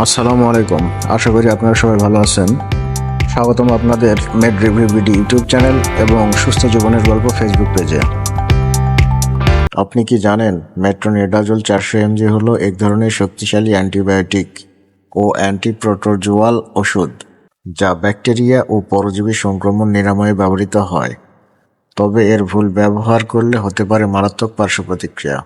আসসালামু আলাইকুম। আশা করি আপনারা সবাই ভালো আছেন। স্বাগতম আপনাদের med review BD YouTube channel এবং সুস্থ জীবনের গল্প ফেসবুক পেজে। আপনি কি জানেন মেট্রোনিডাজল চারশো এমজি হল এক ধরনের শক্তিশালী অ্যান্টিবায়োটিক ও অ্যান্টিপ্রোটোজোয়াল ওষুধ যা ব্যাকটেরিয়া ও পরজীবী সংক্রমণ নিরাময়ে ব্যবহৃত হয়। তবে এর ভুল ব্যবহার করলে হতে পারে মারাত্মক পার্শ্ব প্রতিক্রিয়া।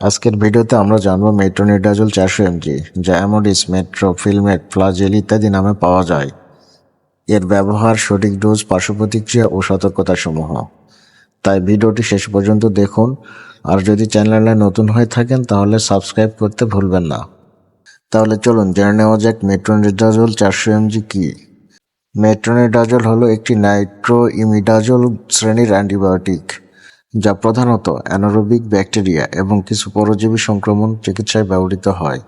আজকের ভিডিওতে আমরা জানব মেট্রোনিডাজল চারশো এমজি, যা অ্যামোডিস, মেট্রো, ফিলমেট, ফ্লাজেল ইত্যাদি নামে পাওয়া যায়। এর ব্যবহার, সঠিক ডোজ, পার্শ্ব প্রতিক্রিয়া ও সতর্কতা সমূহ তাই ভিডিওটি শেষ পর্যন্ত দেখুন। আর যদি চ্যানেলে নতুন হয়ে থাকেন, তাহলে সাবস্ক্রাইব করতে ভুলবেন না। তাহলে চলুন জেনে নেওয়া যাক মেট্রোনিডাজল চারশো এমজি কি। মেট্রোনিডাজল হলো একটি নাইট্রো ইমিডাজল শ্রেণির অ্যান্টিবায়োটিক। যা প্রধানত অ্যানারোবিক ব্যাকটেরিয়া এবং কিছু পরজীবী সংক্রমণ চিকিৎসায় ব্যবহৃত হয়।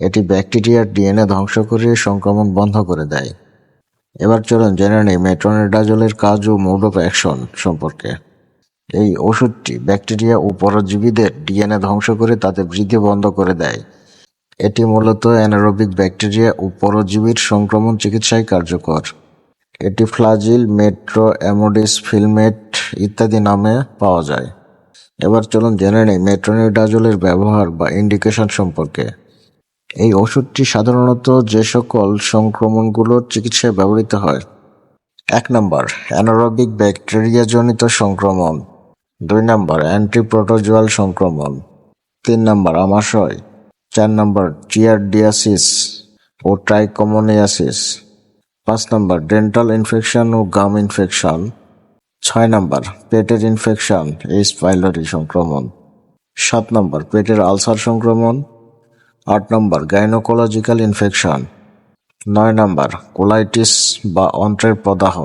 এটি ব্যাকটেরিয়ার ডিএনএ ধ্বংস করে সংক্রমণ বন্ধ করে দেয়। এবার চলুন জেনে নেই মেট্রোনিডাজলের কাজ ও মোড অফ অ্যাকশন সম্পর্কে। এই ওষুধটি ব্যাকটেরিয়া ও পরজীবীদের ডিএনএ ধ্বংস করে তাদের বৃদ্ধি বন্ধ করে দেয়। এটি মূলত অ্যানারোবিক ব্যাকটেরিয়া ও পরজীবীর সংক্রমণ চিকিৎসায় কার্যকর। এটি ফ্লাজিল মেট্রো অ্যামোডিস ফিলমেট ইত্যাদি নামে পাওয়া যায়। এবার চলুন জেনে নেই মেট্রোনিডাজলের ব্যবহার বা ইন্ডিকেশন সম্পর্কে। এই ওষুধটি সাধারণত যে সকল সংক্রমণগুলোর চিকিৎসায় ব্যবহৃত হয়। এক নম্বর, অ্যানারোবিক ব্যাকটেরিয়াজনিত সংক্রমণ। দুই নম্বর, অ্যান্টিপ্রোটোজোয়াল সংক্রমণ। তিন নম্বর, আমাশয়। চার নম্বর চিয়ারডিয়াসিস ও ট্রাইকোমোনিয়াসিস। পাঁচ নম্বর, ডেন্টাল ইনফেকশন ও গাম ইনফেকশন। ছয় নম্বর, পেটের ইনফেকশন এইচ পাইলরি সংক্রমণ। সাত নম্বর, পেটের আলসার সংক্রমণ। আট নম্বর গাইনোকোলজিক্যাল ইনফেকশন নয় নম্বর কোলাইটিস বা অন্ত্রের প্রদাহ।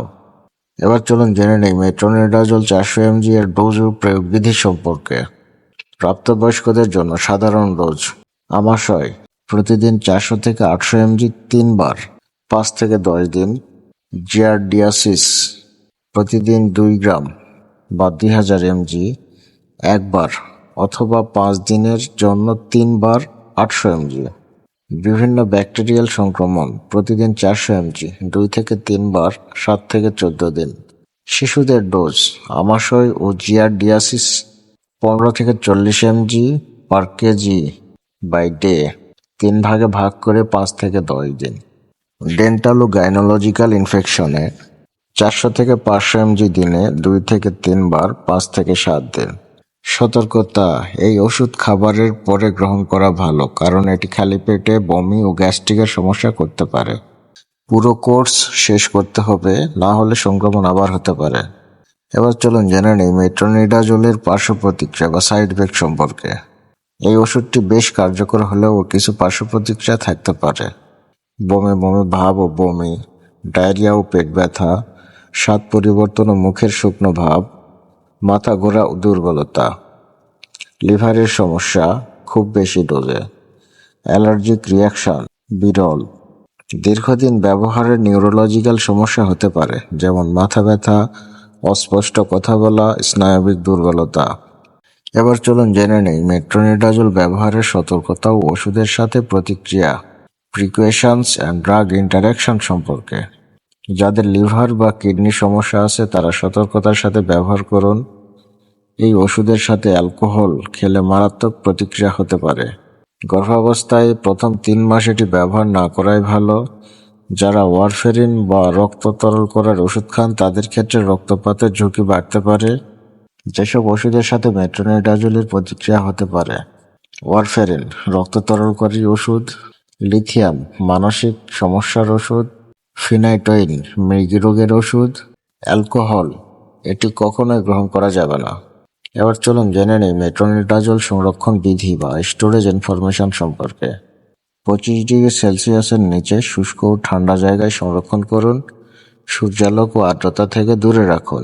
এবার চলুন জেনে নেই মেট্রোনিডাজল চারশো এমজি এর ডোজ ও প্রয়োগ বিধি সম্পর্কে। প্রাপ্তবয়স্কদের জন্য সাধারণ ডোজ আমাশয়। প্রতিদিন চারশো থেকে আটশো এমজি তিনবার, পাঁচ থেকে দশ দিন জিয়ারডিয়াসিস প্রতিদিন দুই গ্রাম বা দুই হাজার এমজি একবার অথবা পাঁচ দিনের জন্য তিনবার আটশো এমজি। বিভিন্ন ব্যাকটেরিয়াল সংক্রমণ প্রতিদিন চারশো এমজি, দুই থেকে তিনবার সাত থেকে চোদ্দ দিন। শিশুদের ডোজ আমাশয় ও জিয়ারডিয়াসিস পনেরো থেকে চল্লিশ MG per KG by day, তিন ভাগে ভাগ করে পাঁচ থেকে দশ দিন। ডেন্টাল ও গাইনোলজিক্যাল ইনফেকশনে চারশো থেকে পাঁচশো এমজি দিনে দুই থেকে তিনবার, পাঁচ থেকে সাত দিন। সতর্কতা, এই ওষুধ খাবারের পরে গ্রহণ করা ভালো, কারণ এটি খালি পেটে বমি ও গ্যাস্ট্রিকের সমস্যা করতে পারে। পুরো কোর্স শেষ করতে হবে, না হলে সংক্রমণ আবার হতে পারে। এবার চলুন জেনে নিই মেট্রোনিডাজলের পার্শ্ব প্রতিক্রিয়া বা সাইড ইফেক্ট সম্পর্কে। এই ওষুধটি বেশ কার্যকর হলেও কিছু পার্শ্ব প্রতিক্রিয়া থাকতে পারে। বমি বমি ভাব ও বমি, ডায়রিয়া ও পেট ব্যথা স্বাদ পরিবর্তন ও মুখের শুকনো ভাব, মাথা ঘোরা ও দুর্বলতা। লিভারের সমস্যা খুব বেশি ডোজে। অ্যালার্জিক রিয়াকশন, বিরল। দীর্ঘদিন ব্যবহারের নিউরোলজিক্যাল সমস্যা হতে পারে, যেমন মাথা ব্যথা, অস্পষ্ট কথা বলা, স্নায়বিক দুর্বলতা। এবার চলুন জেনে নেই, মেট্রোনিডাজল ব্যবহারের সতর্কতা ও ওষুধের সাথে প্রতিক্রিয়া, প্রিকুয়েশনস অ্যান্ড ড্রাগ ইন্টারাকশন সম্পর্কে। যাদের লিভার বা কিডনি সমস্যা আছে, তারা সতর্কতার সাথে ব্যবহার করুন। এই ওষুধের সাথে অ্যালকোহল খেলে মারাত্মক প্রতিক্রিয়া হতে পারে। গর্ভাবস্থায় প্রথম তিন মাস এটি ব্যবহার না করাই ভালো। যারা ওয়ারফেরিন বা রক্ত তরল করার ওষুধ খান, তাদের ক্ষেত্রে রক্তপাতের ঝুঁকি বাড়তে পারে। যেসব ওষুধের সাথে মেট্রোনিডাজলের প্রতিক্রিয়া হতে পারে। ওয়ারফেরিন, রক্ত তরলকারী ওষুধ। লিথিয়াম, মানসিক সমস্যার ওষুধ। ফিনাইটইন মৃগী রোগের ওষুধ, অ্যালকোহল, এটি কখনোই গ্রহণ করা যাবে না। এবার চলুন জেনে নেই মেট্রোনিডাজল সংরক্ষণ বিধি বা স্টোরেজ ইনফরমেশন সম্পর্কে। পঁচিশ ডিগ্রি সেলসিয়াসের নিচে শুষ্ক ও ঠান্ডা জায়গায় সংরক্ষণ করুন, সূর্যালোক ও আর্দ্রতা থেকে দূরে রাখুন।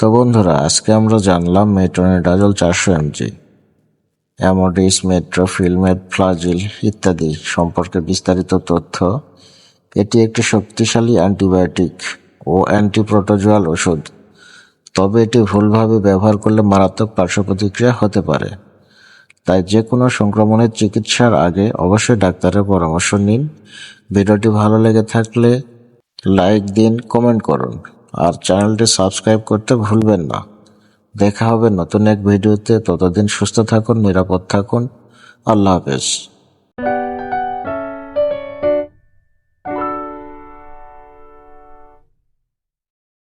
তো বন্ধুরা, আজকে আমরা জানলাম মেট্রোনিডাজল চারশো MG, Amodis Metro Filmet Flagyl ইত্যাদি সম্পর্কে বিস্তারিত তথ্য। এটি একটি শক্তিশালী অ্যান্টিবায়োটিক ও অ্যান্টিপ্রোটোজোয়াল ওষুধ। তবে এটি ভুলভাবে ব্যবহার করলে মারাত্মক পার্শ্ব প্রতিক্রিয়া হতে পারে। তাই যে কোনো সংক্রমণের চিকিৎসার আগে অবশ্যই ডাক্তারের পরামর্শ নিন। ভিডিওটি ভালো লেগে থাকলে লাইক দিন, কমেন্ট করুন, আর চ্যানেলটি সাবস্ক্রাইব করতে ভুলবেন না। দেখা হবে নতুন এক ভিডিওতে। ততদিন সুস্থ থাকুন, নিরাপদ থাকুন। আল্লাহ হাফেজ।